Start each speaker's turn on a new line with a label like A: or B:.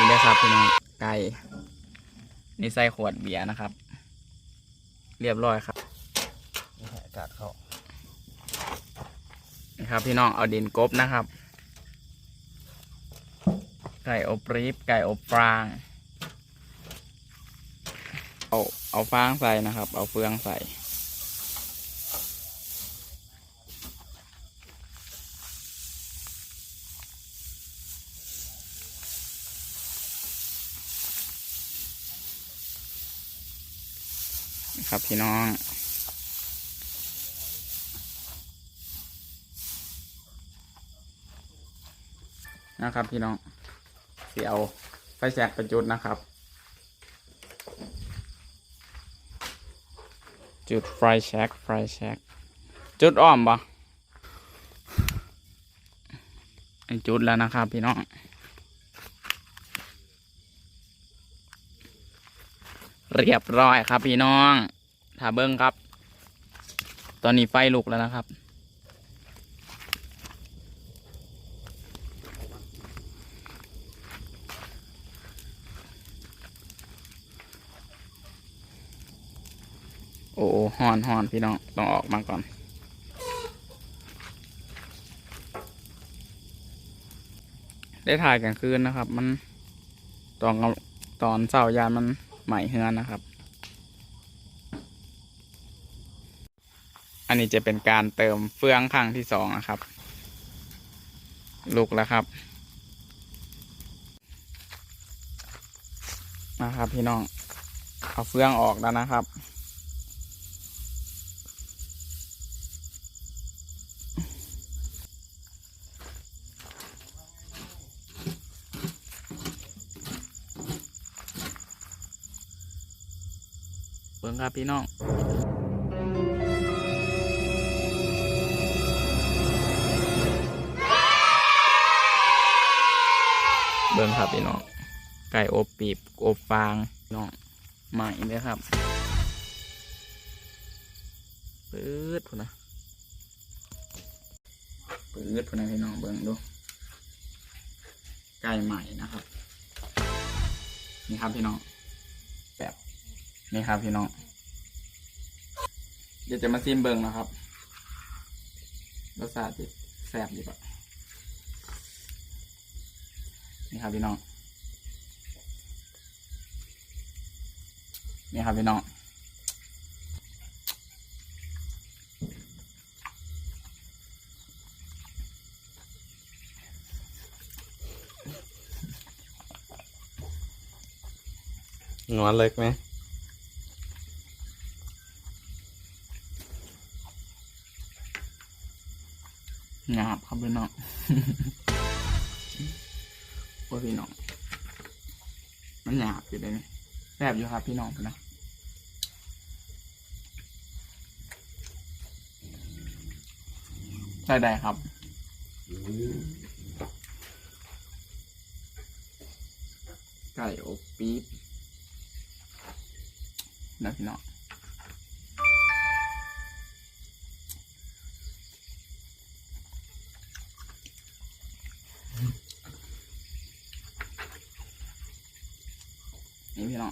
A: ครับพี่น้องไก่นี่ใส่ขวดเบียร์นะครับ เรียบร้อยครับ
B: นี่ให้อากาศเข้า
A: นี่ครับพี่น้องเอาดินกบนะครับ ไก่อบรีบไก่อบฟางเอาเอาฟางใส่นะครับ เอาเฟืองใส่ ครับพี่น้อง นะครับพี่น้องเสียเอาไฟแสกประจุดนะครับ จุดไฟแช็กไฟแช็กจุดอ้อมปะจุดแล้วนะครับพี่น้อง เรียบร้อยครับพี่น้องถ้าเบิ้งครับ ตอนนี้ไฟลุกแล้วนะครับโอ้โอ้หอนหอนพี่น้อง ต้องออกมาก่อนได้ถ่ายกลางคืนนะครับ มันตอนตอนเสาร์ยานมัน ใหม่เฮือนนะครับ อันนี้จะเป็นการเติมเฟืองครั้งที่สองนะครับลุกแล้วครับนะครับพี่น้องเอาเฟืองออกแล้วนะครับ บิ่งครับพี่น้องเบิ่งครับพี่น้องไก่อบปีบอบฟางน้องใหม่เลยครับปื๊ดพุ่นนะปื๊ดพุ่นนะพี่น้องเบิ่งดูไก่ใหม่นะครับ นี่ครับพี่น้องแบบ นี่ครับพี่น้อง เดี๋ยวจะมาซิมเบิงนะครับรสชาติแซ่บดีปะนี่ครับพี่น้อง นี่ครับพี่น้อง
B: นวลเล็กไหม
A: หยาบครับพี่น้องโอ้พี่น้อง มันหยาบอยู่เลยนี่แซ่บอยู่ครับพี่น้องนะใส่ได้ครับไก่อบปี๊บนะพี่น้อง นี่พี่น้